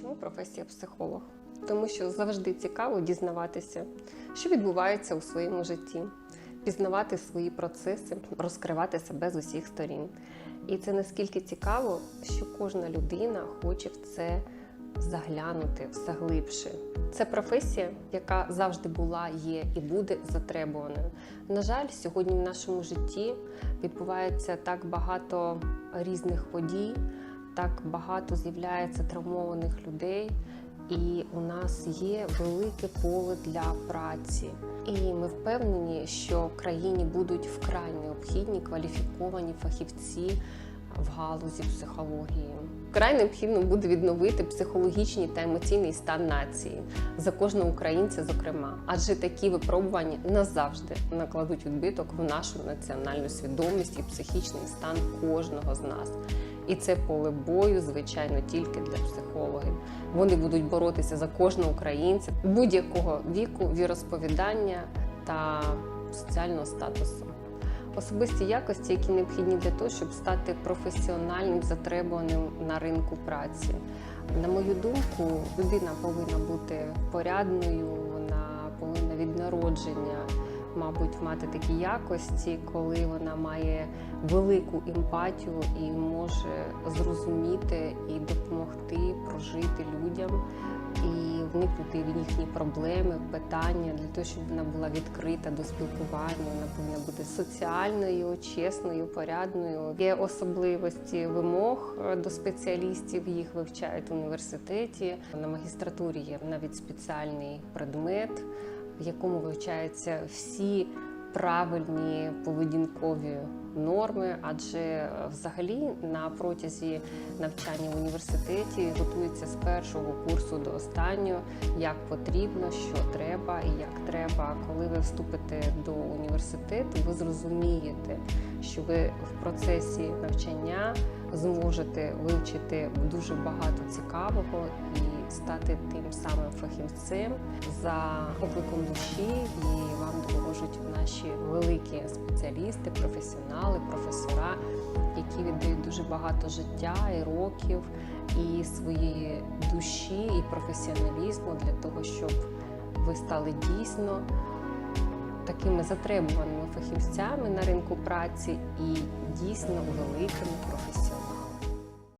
Чому професія психолог? Тому що завжди цікаво дізнаватися, що відбувається у своєму житті, пізнавати свої процеси, розкривати себе з усіх сторін. І це наскільки цікаво, що кожна людина хоче в це заглянути все глибше. Це професія, яка завжди була, є і буде затребуваною. На жаль, сьогодні в нашому житті відбувається так багато різних подій, так багато з'являється травмованих людей, і у нас є велике поле для праці. І ми впевнені, що в країні будуть вкрай необхідні кваліфіковані фахівці в галузі психології. Вкрай необхідно буде відновити психологічний та емоційний стан нації за кожного українця, зокрема, адже такі випробування назавжди накладуть відбиток в нашу національну свідомість і психічний стан кожного з нас. І це поле бою, звичайно, тільки для психологів. Вони будуть боротися за кожного українця будь-якого віку, віросповідання та соціального статусу. Особисті якості, які необхідні для того, щоб стати професіональним, затребуваним на ринку праці. На мою думку, людина повинна бути порядною, вона повинна від народження, мабуть, мати такі якості, коли вона має велику емпатію і може зрозуміти і допомогти прожити людям і вникнути в їхні проблеми, питання для того, щоб вона була відкрита до спілкування. Вона повинна бути соціальною, чесною, порядною. Є особливості вимог е, до спеціалістів. Їх вивчають в університеті. На магістратурі є навіть спеціальний предмет, в якому вивчаються всі правильні поведінкові норми, адже е, взагалі на протязі навчання в університеті готується з першого курсу до останнього, як потрібно, що треба і як треба. Коли ви вступите до університету, ви зрозумієте, що ви в процесі навчання зможете вивчити дуже багато цікавого і стати тим самим фахівцем за покликом душі, і вам допоможуть наші великі спеціалісти, професіонали, професора, які віддають дуже багато життя і років і своєї душі і професіоналізму для того, щоб ви стали дійсно такими затребуваними фахівцями на ринку праці і дійсно великими професіоналами.